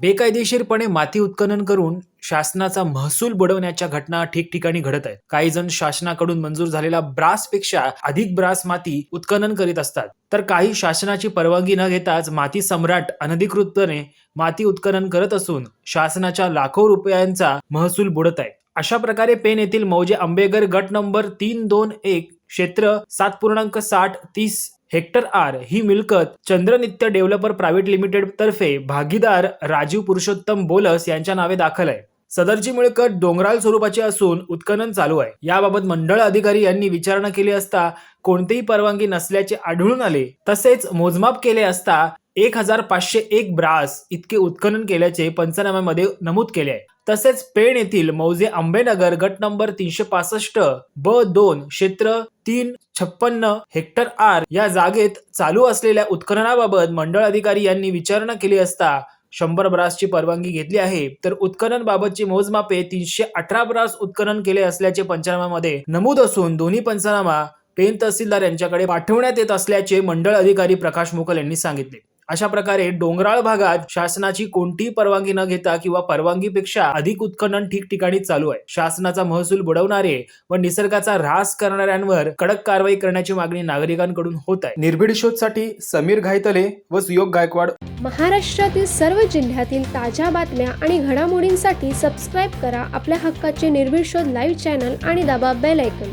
बेकायदेशीरपणे माती उत्खनन करून शासनाचा महसूल बुडवण्याच्या घटना ठिकठिकाणी घडत आहेत. काही जण शासनाकडून मंजूर झालेला ब्रासपेक्षा अधिक ब्रास माती उत्खनन करीत असतात. तर काही शासनाची परवानगी न घेताच माती सम्राट अनधिकृतपणे माती उत्खनन करत असून शासनाच्या लाखो रुपयांचा महसूल बुडत आहे. अशा प्रकारे पेन येथील मौजे आंबेगर गट नंबर तीन दोन एक क्षेत्र सात पूर्णांक साठ तीस हेक्टर आर ही मिळकत चंद्रनित्य डेव्हलपर प्रायव्हेट लिमिटेड तर्फे भागीदार राजीव पुरुषोत्तम बोलस यांच्या नावे दाखल आहे. सदरची मिळकत डोंगराळ स्वरूपाची असून उत्खनन चालू आहे. याबाबत मंडळ अधिकारी यांनी विचारणा केली असता कोणतीही परवानगी नसल्याचे आढळून आले. तसेच मोजमाप केले असता एक हजार पाचशे एक ब्रास इतके उत्खनन केल्याचे पंचनाम्यामध्ये नमूद केले आहे. तसेच पेण येथील मौजे आंबेनगर गट नंबर तीनशे पासष्ट ब दोन क्षेत्र तीन छप्पन्न हेक्टर आर या जागेत चालू असलेल्या उत्खननाबाबत मंडळ अधिकारी यांनी विचारणा केली असता शंभर ब्रासची परवानगी घेतली आहे. तर उत्खनन बाबतची मोजमापे तीनशे अठरा ब्रास उत्खनन केले असल्याचे पंचनाम्यामध्ये नमूद असून दोन्ही पंचनामा पेन तहसीलदार यांच्याकडे पाठवण्यात येत असल्याचे मंडळ अधिकारी प्रकाश मुकल यांनी सांगितले. अशा प्रकारे डोंगराळ भागात शासनाची कोणतीही परवानगी न घेता किंवा परवानगीपेक्षा अधिक उत्खनन ठिकठिकाणी चालू आहे. शासनाचा महसूल बुडवणारे व निसर्गाचा ऱ्हास करणाऱ्यांवर कडक कारवाई करण्याची मागणी नागरिकांकडून होत आहे. निर्भीड शोधसाठी समीर घायतले व सुयोग गायकवाड. महाराष्ट्रातील सर्व जिल्ह्यातील ताज्या बातम्या आणि घडामोडींसाठी सबस्क्राईब करा आपल्या हक्काचे निर्भीड शोध लाईव्ह चॅनल आणि दाबा बेल ऐकन